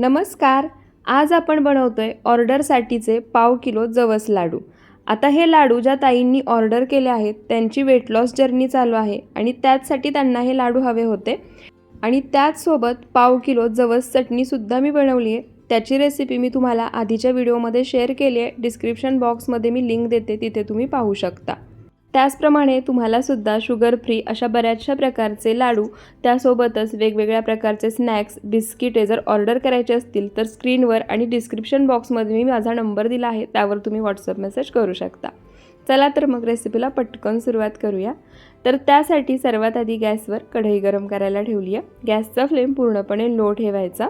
नमस्कार आज आपण बनवतोय ऑर्डरसाठीचे पाव किलो जवस लाडू. आता हे लाडू ज्या ताईंनी ऑर्डर केले आहेत त्यांची वेट लॉस जर्नी चालू आहे आणि त्याचसाठी त्यांना हे लाडू हवे होते. आणि त्याचसोबत पाव किलो जवस चटणीसुद्धा मी बनवली आहे. त्याची रेसिपी मी तुम्हाला आधीच्या व्हिडिओमध्ये शेअर केली आहे. डिस्क्रिप्शन बॉक्समध्ये मी लिंक देते तिथे तुम्ही पाहू शकता. त्याचप्रमाणे तुम्हालासुद्धा शुगर फ्री अशा बऱ्याचशा प्रकारचे लाडू त्यासोबतच वेगवेगळ्या प्रकारचे स्नॅक्स बिस्किटे जर ऑर्डर करायचे असतील तर स्क्रीनवर आणि डिस्क्रिप्शन बॉक्समध्ये मी माझा नंबर दिला आहे त्यावर तुम्ही व्हॉट्सअप मेसेज करू शकता. चला तर मग रेसिपीला पटकन सुरुवात करूया. तर त्यासाठी सर्वात आधी गॅसवर कढई गरम करायला ठेवली आहे गॅसचा फ्लेम पूर्णपणे लो ठेवायचा.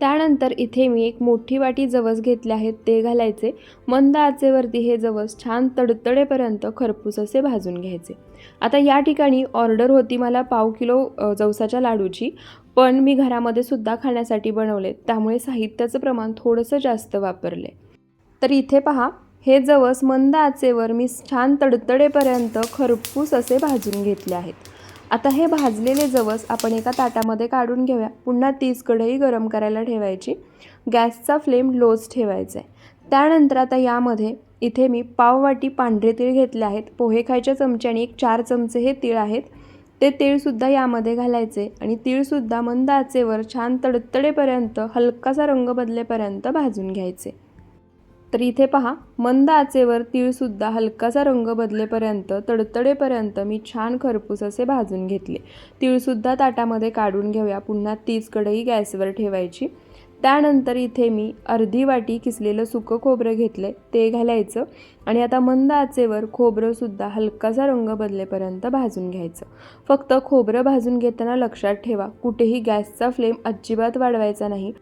त्यानंतर इथे मी एक मोठी वाटी जवस घेतले आहेत ते घालायचे. मंद आचेवरती हे जवस छान तडतडेपर्यंत खरपूस असे भाजून घ्यायचे. आता या ठिकाणी ऑर्डर होती मला पाव किलो जवसाच्या लाडूची पण मी घरामध्ये सुद्धा खाण्यासाठी बनवले त्यामुळे साहित्याचं प्रमाण थोडंसं जास्त वापरले. तर इथे पहा हे जवस मंद आचेवर मी छान तडतडेपर्यंत खरपूस असे भाजून घेतले आहेत. आता हे भाजलेले जवस आपण एका ताटामध्ये काढून घेऊया. पुन्हा तीच कढई गरम करायला ठेवायची. गॅसचा फ्लेम लोच ठेवायचा आहे त्यानंतर आता यामध्ये इथे मी पाववाटी पांढरे तीळ घेतले आहेत. पोहे खायच्या चमच्याने एक चार चमचे हे तीळ आहेत. ते तीळसुद्धा यामध्ये घालायचे आणि तीळसुद्धा मंद आचेवर छान तडतडेपर्यंत हलकासा रंग बदलेपर्यंत भाजून घ्यायचे तर इथे पहा मंद आचेवर तीळसुद्धा हलकासा रंग बदलेपर्यंत तडतडेपर्यंत मी छान खरपूस असे भाजून घेतले. तीळसुद्धा ताटामध्ये काढून घेऊया पुन्हा तीच कढई गॅसवर ठेवायची. त्यानंतर इथे मी अर्धी वाटी किसलेलं सुकं खोबरं घेतलं ते घालायचं. आणि आता मंद आचेवर खोबरंसुद्धा हलकासा रंग बदलेपर्यंत भाजून घ्यायचं. फक्त खोबरं भाजून घेताना लक्षात ठेवा कुठेही गॅसचा फ्लेम अजिबात वाढवायचा नाही.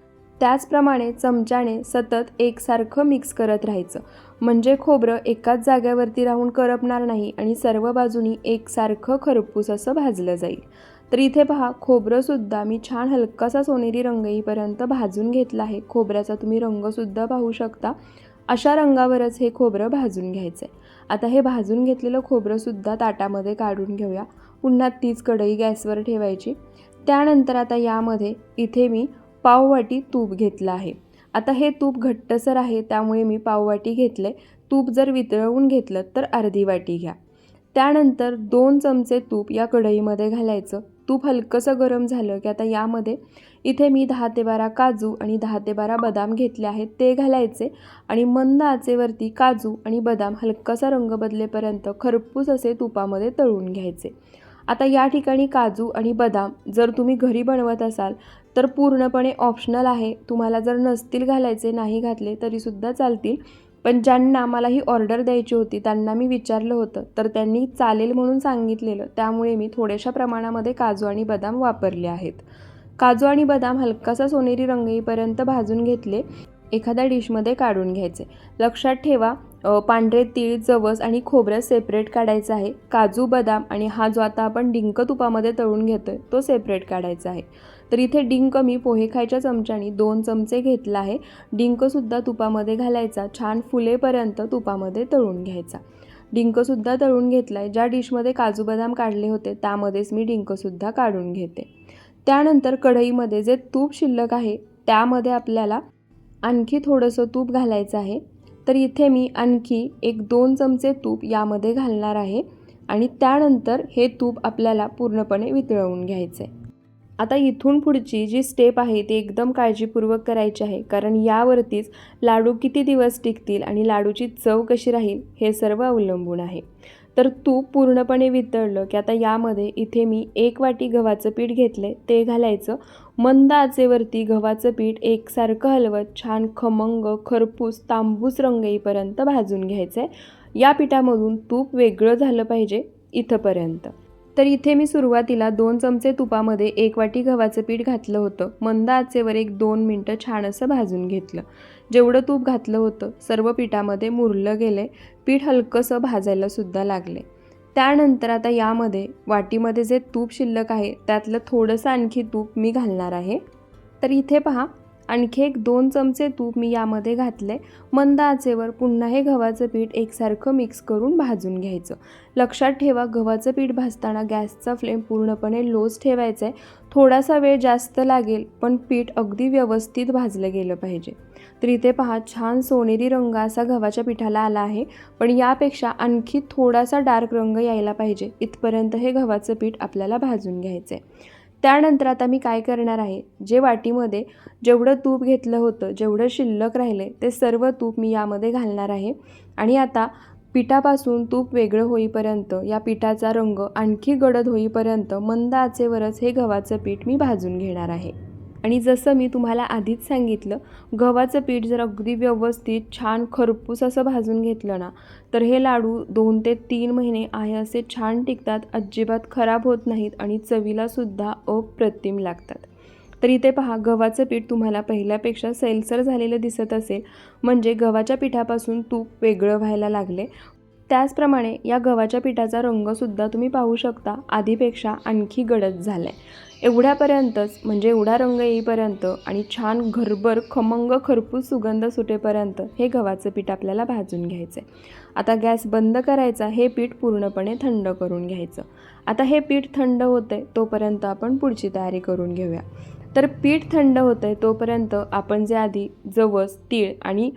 त्याचप्रमाणे चमच्याने सतत एकसारखं मिक्स करत राहायचं. म्हणजे खोबरं एकाच जाग्यावरती राहून करपणार नाही आणि सर्व बाजूनी एकसारखं खरपूस असं भाजलं जाईल. तर इथे पहा खोबरंसुद्धा मी छान हलकासा सोनेरी रंग येईपर्यंत भाजून घेतला आहे. खोबऱ्याचा तुम्ही रंगसुद्धा पाहू शकता. अशा रंगावरच हे खोबरं भाजून घ्यायचं आहे आता हे भाजून घेतलेलं खोबरंसुद्धा ताटामध्ये काढून घेऊया. पुन्हा तीच कढई गॅसवर ठेवायची. त्यानंतर आता यामध्ये इथे मी पाववाटी तूप घेतलं आहे. आता हे तूप घट्टसर आहे त्यामुळे मी पाववाटी घेतले. तूप जर वितळवून घेतलं तर अर्धी वाटी घ्या. त्यानंतर दोन चमचे तूप या कढईमध्ये घालायचं. तूप हलकंसं गरम झालं की आता यामध्ये इथे मी दहा ते बारा काजू आणि दहा ते बारा बदाम घेतले आहेत ते घालायचे. आणि मंद आचेवरती काजू आणि बदाम हलकासा रंग बदलेपर्यंत खरपूस असे तुपामध्ये तळून घ्यायचे. आता या ठिकाणी काजू आणि बदाम जर तुम्ही घरी बनवत असाल तर पूर्णपणे ऑप्शनल आहे. तुम्हाला जर नसतील घालायचे नाही घातले तरीसुद्धा चालतील. पण ज्यांना मला ही ऑर्डर द्यायची होती त्यांना मी विचारलं होतं. तर त्यांनी चालेल म्हणून सांगितलेलं. त्यामुळे मी थोड्याशा प्रमाणामध्ये काजू आणि बदाम वापरले आहेत. काजू आणि बदाम हलकासा सोनेरी रंग येईपर्यंत भाजून घेतले. एखाद्या डिशमध्ये काढून घ्यायचे. लक्षात ठेवा पांढरे तीळ जवस आणि खोबरं सेपरेट काढायचं आहे. काजू बदाम आणि हा जो आता आपण डिंक तुपामध्ये तळून घेतो आहे तो सेपरेट काढायचा आहे. तर इथे डिंक मी पोहे खायच्या चमच्यानी दोन चमचे घेतला आहे. डिंकसुद्धा तुपामध्ये घालायचा छान फुलेपर्यंत तुपामध्ये तळून घ्यायचा. डिंकसुद्धा तळून घेतला आहे ज्या डिशमध्ये काजू बदाम काढले होते त्यामध्येच मी डिंकसुद्धा काढून घेते. त्यानंतर कढईमध्ये जे तूप शिल्लक आहे त्यामध्ये आपल्याला आणखी थोडंसं तूप घालायचं आहे. तर इथे मी आणखी एक दोन चमचे तूप यामध्ये घालणार आहे आणि त्यानंतर हे तूप आपल्याला पूर्णपणे वितळवून घ्यायचं. आहे आता इथून पुढची जी स्टेप आहे ती एकदम काळजीपूर्वक करायची आहे कारण यावरतीच लाडू किती दिवस टिकतील आणि लाडूची चव कशी राहील हे सर्व अवलंबून आहे. तर तूप पूर्णपणे वितळलं की आता यामध्ये इथे मी एक वाटी गव्हाचं पीठ घेतलं ते घालायचं. मंद आचेवरती गव्हाचं पीठ एकसारखं हलवत छान खमंग खरपूस तांबूस रंग येईपर्यंत भाजून घ्यायचं आहे या पिठामधून तूप वेगळं झालं पाहिजे इथंपर्यंत. तर इथे मी सुरुवातीला दोन चमचे तुपामध्ये एक वाटी गव्हाचं पीठ घातलं होतं. मंद आचेवर एक दोन मिनटं छान असं भाजून घेतलं. जेवढं तूप घातलं होतं सर्व पिठामध्ये मुरलं गेले पीठ हलकंसं भाजायलासुद्धा लागले त्यानंतर आता यामध्ये वाटीमध्ये जे तूप शिल्लक आहे त्यातलं थोडंसं आणखी तूप मी घालणार आहे. तर इथे पहा आणखी एक दोन चमचे तूप मी यामध्ये घातले. मंद आचेवर पुन्हा हे गव्हाचं पीठ एकसारखं मिक्स करून भाजून घ्यायचं. लक्षात ठेवा गव्हाचं पीठ भाजताना गॅसचा फ्लेम पूर्णपणे लोच ठेवायचा आहे थोडासा वेळ जास्त लागेल पण पीठ अगदी व्यवस्थित भाजलं गेलं पाहिजे. तर इथे पहा छान सोनेरी रंग असा गव्हाच्या पिठाला आला आहे. पण यापेक्षा आणखी थोडासा डार्क रंग यायला पाहिजे. इथपर्यंत हे गव्हाचं पीठ आपल्याला भाजून घ्यायचं आहे त्यानंतर आता मी काय करणार आहे? जे वाटीमध्ये जेवढं तूप घेतलं होतं जेवढं शिल्लक राहिले ते सर्व तूप मी यामध्ये घालणार आहे. आणि आता पिठापासून तूप वेगळं होईपर्यंत या पिठाचा रंग आणखी गडद होईपर्यंत मंद आचेवरच हे गव्हाचं पीठ मी भाजून घेणार आहे. आणि जसं मी तुम्हाला आधीच सांगितलं गव्हाचं पीठ जर अगदी व्यवस्थित छान खरपूस असं भाजून घेतलं ना तर हे लाडू दोन ते तीन महिने आहे असे छान टिकतात अजिबात खराब होत नाहीत आणि चवीलासुद्धा अप्रतिम लागतात. तर इथे पहा गव्हाचं पीठ तुम्हाला पहिल्यापेक्षा सैलसर झालेलं दिसत असेल म्हणजे गव्हाच्या पिठापासून तूप वेगळं व्हायला लागले. त्याचप्रमाणे या गव्हाच्या पिठाचा रंगसुद्धा तुम्ही पाहू शकता. आधीपेक्षा आणखी गडद झाला आहे एवढ्यापर्यंतच म्हणजे एवढा रंग येईपर्यंत आणि छान घरभर खमंग खरपूस सुगंध सुटेपर्यंत हे गव्हाचं पीठ आपल्याला भाजून घ्यायचं आहे आता गॅस बंद करायचा हे पीठ पूर्णपणे थंड करून घ्यायचं. आता हे पीठ थंड होते तोपर्यंत आपण पुढची तयारी करून घेऊया. तर पीठ थंड होतं आहे तोपर्यंत आपण जे आधी जवस तीळ आणि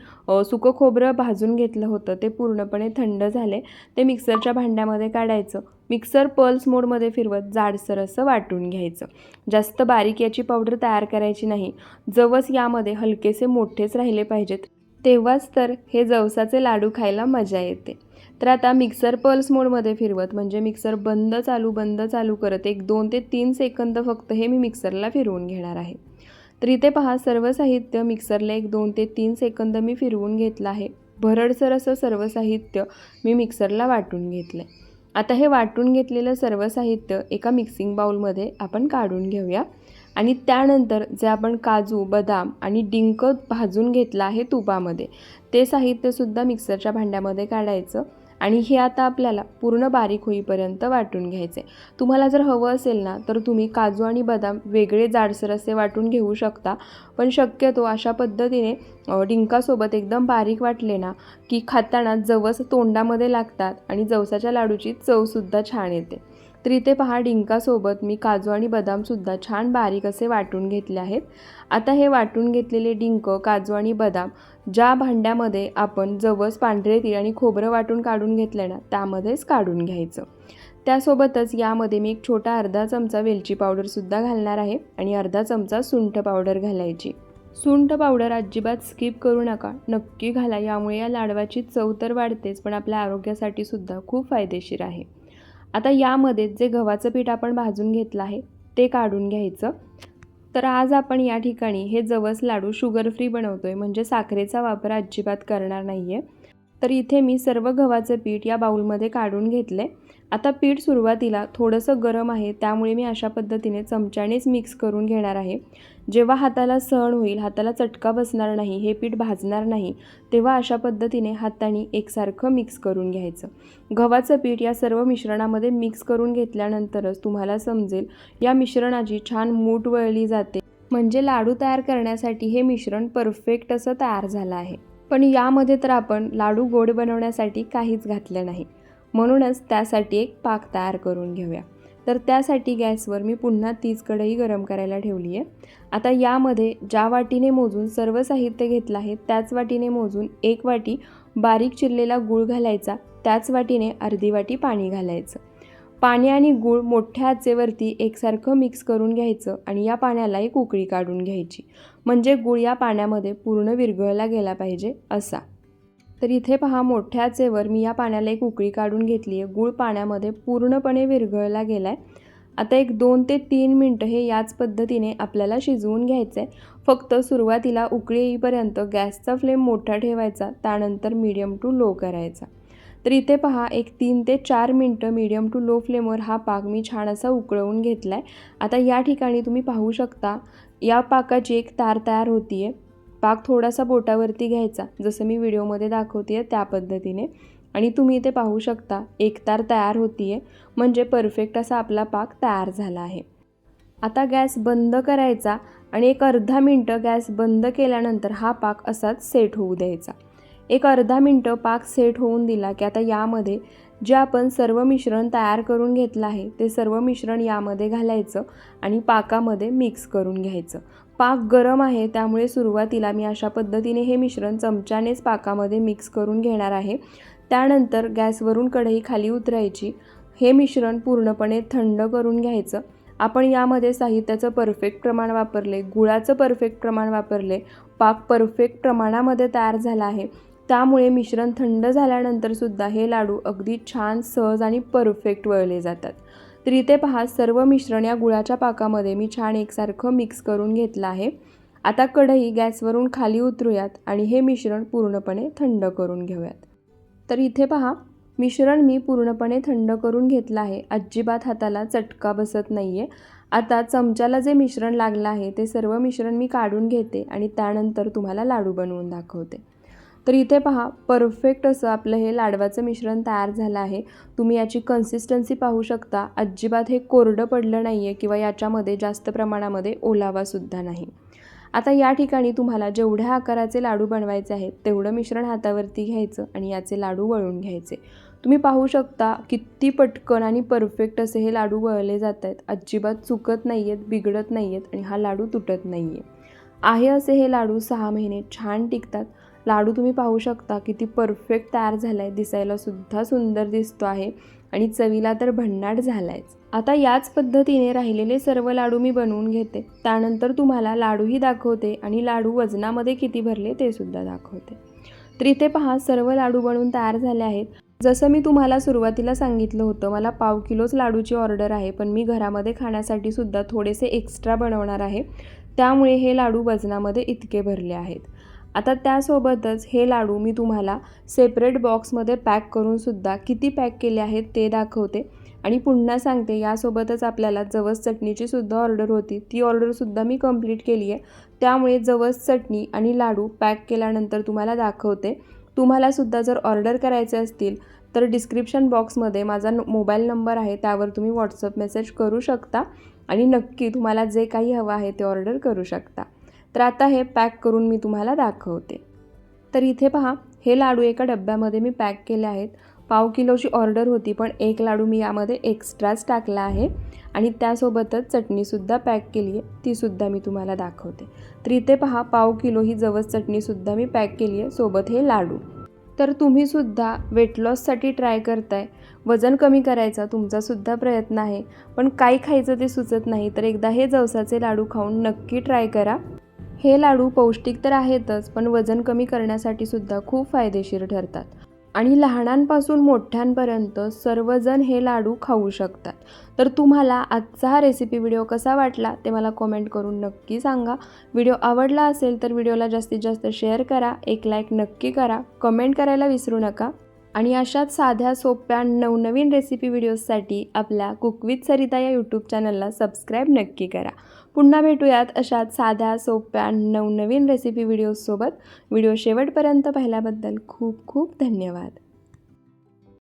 सुकं खोबरं भाजून घेतलं होतं ते पूर्णपणे थंड झाले. ते मिक्सरच्या भांड्यामध्ये काढायचं. मिक्सर पल्स मोडमध्ये फिरवत जाडसर असं वाटून घ्यायचं. जास्त बारीक याची पावडर तयार करायची नाही. जवस यामध्ये हलकेसे मोठेच राहिले पाहिजेत. तेव्हाच तर हे जवसाचे लाडू खायला मजा येते. तर आता मिक्सर पल्स मोडमध्ये फिरवत म्हणजे मिक्सर बंद चालू बंद चालू करत एक दोन ते तीन सेकंद फक्त हे मी मिक्सरला फिरवून घेणार आहे. तर इथे पहा सर्व साहित्य मिक्सरला एक दोन ते तीन सेकंद मी फिरवून घेतलं आहे. भरडसर असं सर्व साहित्य मी मिक्सरला वाटून घेतलं आहे आता हे वाटून घेतलेलं सर्व साहित्य एका मिक्सिंग बाउलमध्ये आपण काढून घेऊया. आणि त्यानंतर जे आपण काजू बदाम आणि डिंक भाजून घेतलं आहे तुपामध्ये ते साहित्यसुद्धा मिक्सरच्या भांड्यामध्ये काढायचं. आणि हे आता आपल्याला पूर्ण बारीक होईपर्यंत वाटून घ्यायचे तुम्हाला जर हवं असेल ना तर तुम्ही काजू आणि बदाम वेगळे जाडसर असे वाटून घेऊ शकता. पण शक्यतो अशा पद्धतीने डिंकासोबत एकदम बारीक वाटले ना की खाताना जवस तोंडामध्ये लागतात आणि जवसाच्या लाडूची चवसुद्धा छान येते. तर इथे पहा डिंकासोबत मी काजू आणि बदामसुद्धा छान बारीक असे वाटून घेतले आहेत. आता हे वाटून घेतलेले डिंक काजू आणि बदाम ज्या भांड्यामध्ये आपण जवस पांढरे तीळ आणि खोबरं वाटून काढून घेतलं ना त्यामध्येच काढून घ्यायचं. त्यासोबतच यामध्ये मी एक छोटा अर्धा चमचा वेलची पावडरसुद्धा घालणार आहे आणि अर्धा चमचा सुंठ पावडर घालायची. सुंठ पावडर अजिबात स्किप करू नका नक्की घाला. यामुळे या लाडवाची चव तर वाढतेच पण आपल्या आरोग्यासाठी सुद्धा खूप फायदेशीर आहे. आता यामध्ये जे गव्हाचं पीठ आपण भाजून घेतलं आहे ते काढून घ्यायचं. तर आज आपण या ठिकाणी हे जवस लाडू शुगर फ्री बनवतो आहे म्हणजे साखरेचा वापर अजिबात करणार नाही आहे तर इथे मी सर्व गव्हाचं पीठ या बाऊलमध्ये काढून घेतले आता पीठ सुरुवातीला थोडंसं गरम आहे त्यामुळे मी अशा पद्धतीने चमच्यानेच मिक्स करून घेणार आहे. जेव्हा हाताला सहन होईल हाताला चटका बसणार नाही हे पीठ भाजणार नाही तेव्हा अशा पद्धतीने हाताने एकसारखं मिक्स करून घ्यायचं. गव्हाचं पीठ या सर्व मिश्रणामध्ये मिक्स करून घेतल्यानंतरच तुम्हाला समजेल या मिश्रणाची छान मूठ वळली जाते. म्हणजे लाडू तयार करण्यासाठी हे मिश्रण परफेक्ट असं तयार झालं आहे. पण यामध्ये तर आपण लाडू गोड बनवण्यासाठी काहीच घातलं नाही. म्हणूनच त्यासाठी एक पाक तयार करून घेऊया. तर त्यासाठी गॅसवर मी पुन्हा तीच कढई गरम करायला ठेवली आहे आता यामध्ये ज्या वाटीने मोजून सर्व साहित्य घेतलं आहे त्याच वाटीने मोजून एक वाटी बारीक चिरलेला गूळ घालायचा त्याच वाटीने अर्धी वाटी पाणी घालायचं. पाणी आणि गूळ मोठ्या आचेवरती एकसारखं मिक्स करून घ्यायचं आणि या पाण्याला एक उकळी काढून घ्यायची. म्हणजे गूळ या पाण्यामध्ये पूर्ण विरघळला गेला पाहिजे असा. तर इथे पहा मोठ्या चेवर मी या पाण्याला एक उकळी काढून घेतली आहे. गूळ पाण्यामध्ये पूर्णपणे विरघळला गेला आहे आता एक दोन ते तीन मिनटं हे याच पद्धतीने आपल्याला शिजवून घ्यायचं आहे फक्त सुरुवातीला उकळी येईपर्यंत गॅसचा फ्लेम मोठा ठेवायचा त्यानंतर मीडियम टू लो करायचा. तर इथे पहा एक तीन ते चार मिनटं मीडियम टू लो फ्लेमवर हा पाक मी छान असा उकळवून घेतला आहे आता या ठिकाणी तुम्ही पाहू शकता या पाकाची एक तार तयार होती आहे पाक थोडासा बोटावरती घ्यायचा जसं मी व्हिडिओमध्ये दाखवते आहे त्या पद्धतीने. आणि तुम्ही इथे पाहू शकता एक तार तयार होती आहे म्हणजे परफेक्ट असा आपला पाक तयार झाला आहे. आता गॅस बंद करायचा आणि एक अर्धा मिनटं गॅस बंद केल्यानंतर हा पाक असाच सेट होऊ द्यायचा. एक अर्धा मिनटं पाक सेट होऊन दिला की आता यामध्ये जे आपण सर्व मिश्रण तयार करून घेतलं आहे ते सर्व मिश्रण यामध्ये घालायचं आणि पाकामध्ये मिक्स करून घ्यायचं. पाक गरम आहे त्यामुळे सुरुवातीला मी अशा पद्धतीने हे मिश्रण चमच्यानेच पाकामध्ये मिक्स करून घेणार आहे. त्यानंतर गॅसवरून कढई खाली उतरायची. हे मिश्रण पूर्णपणे थंड करून घ्यायचं. आपण यामध्ये साहित्याचं परफेक्ट प्रमाण वापरले गुळाचं परफेक्ट प्रमाण वापरले पाक परफेक्ट प्रमाणामध्ये तयार झाला आहे. त्यामुळे मिश्रण थंड झाल्यानंतरसुद्धा हे लाडू अगदी छान सहज आणि परफेक्ट वळले जातात. तर इथे पहा सर्व मिश्रण या गुळाच्या पाकामध्ये मी छान एकसारखं मिक्स करून घेतलं आहे. आता कढई गॅसवरून खाली उतरूयात आणि हे मिश्रण पूर्णपणे थंड करून घेऊयात. तर इथे पहा मिश्रण मी पूर्णपणे थंड करून घेतलं आहे. अजिबात हाताला चटका बसत नाही आहे आता चमच्याला जे मिश्रण लागलं आहे ते सर्व मिश्रण मी काढून घेते आणि त्यानंतर तुम्हाला लाडू बनवून दाखवते. तर इथे पहा परफेक्ट असं आपलं हे लाडवाचं मिश्रण तयार झालं आहे. तुम्ही याची कन्सिस्टन्सी पाहू शकता. अजिबात हे कोरडं पडलं नाही आहे किंवा याच्यामध्ये जास्त प्रमाणामध्ये ओलावासुद्धा नाही. आता या ठिकाणी तुम्हाला जेवढ्या आकाराचे लाडू बनवायचे आहेत तेवढं मिश्रण हातावरती घ्यायचं आणि याचे लाडू वळून घ्यायचे. तुम्ही पाहू शकता किती पटकन आणि परफेक्ट असे हे लाडू वळले जात आहेत. अजिबात चुकत नाही आहेत बिघडत नाही आहेत आणि हा लाडू तुटत नाही आहे आहे असे हे लाडू सहा महिने छान टिकतात. लाडू तुम्ही पाहू शकता किती परफेक्ट तयार झाला आहे दिसायलासुद्धा सुंदर दिसतो आहे आणि चवीला तर भन्नाट झाला आहेच आता याच पद्धतीने राहिलेले सर्व लाडू मी बनवून घेते. त्यानंतर तुम्हाला लाडूही दाखवते आणि लाडू वजनामध्ये किती भरले ते सुद्धा दाखवते. तर इथे पहा सर्व लाडू बनवून तयार झाले आहेत. जसं मी तुम्हाला सुरुवातीला सांगितलं होतं मला पाव किलोच लाडूची ऑर्डर आहे पण मी घरामध्ये खाण्यासाठी सुद्धा थोडेसे एक्स्ट्रा बनवणार आहे. त्यामुळे हे लाडू वजनामध्ये इतके भरले आहेत. आता त्यासोबतच हे लाडू मी तुम्हाला सेपरेट बॉक्समध्ये पॅक करूनसुद्धा किती पॅक केले आहेत ते दाखवते. आणि पुन्हा सांगते यासोबतच आपल्याला जवस चटणीची सुद्धा ऑर्डर होती. ती ऑर्डरसुद्धा मी कंप्लीट केली आहे. त्यामुळे जवस चटणी आणि लाडू पॅक केल्यानंतर तुम्हाला दाखवते. तुम्हालासुद्धा जर ऑर्डर करायचे असतील तर डिस्क्रिप्शन बॉक्समध्ये माझा मोबाईल नंबर आहे त्यावर तुम्ही व्हॉट्सअप मेसेज करू शकता. आणि नक्की तुम्हाला जे काही हवं आहे ते ऑर्डर करू शकता. तर आता हे पॅक करून मी तुम्हाला दाखवते. तर इथे पहा हे लाडू एका डब्यामध्ये मी पॅक केले आहेत. पाव किलोची ऑर्डर होती पण एक लाडू मी यामध्ये एक्स्ट्राच टाकला आहे. आणि त्यासोबतच चटणीसुद्धा पॅक केली आहे तीसुद्धा मी तुम्हाला दाखवते. तर इथे पहा पाव किलो ही जवस चटणीसुद्धा मी पॅक केली आहे सोबत हे लाडू. तर तुम्हीसुद्धा वेट लॉससाठी ट्राय करताय. वजन कमी करायचा तुमचासुद्धा प्रयत्न आहे पण काय खायचं ते सुचत नाही. तर एकदा हे जवसाचे लाडू खाऊन नक्की ट्राय करा. हे लाडू पौष्टिक तर आहेतच पण वजन कमी करण्यासाठी सुद्धा खूप फायदेशीर ठरतात. आणि लहानांपासून मोठ्यांपर्यंत सर्वजण हे लाडू खाऊ शकतात. तर तुम्हाला आजचा हा रेसिपी व्हिडिओ कसा वाटला ते मला कॉमेंट करून नक्की सांगा. व्हिडिओ आवडला असेल तर व्हिडिओला जास्तीत जास्त शेअर करा एक लाईक नक्की करा. कमेंट करायला विसरू नका. आणि अशाच साध्या सोप्या नवनवीन रेसिपी व्हिडिओजसाठी आपल्या कुकविथ सरिता या यूट्यूब चॅनलला सबस्क्राईब नक्की करा. पुन्हा भेटूयात अशाच साध्या सोप्या नवनवीन रेसिपी व्हिडिओजसोबत व्हिडिओ शेवटपर्यंत पाहिल्याबद्दल खूप खूप धन्यवाद.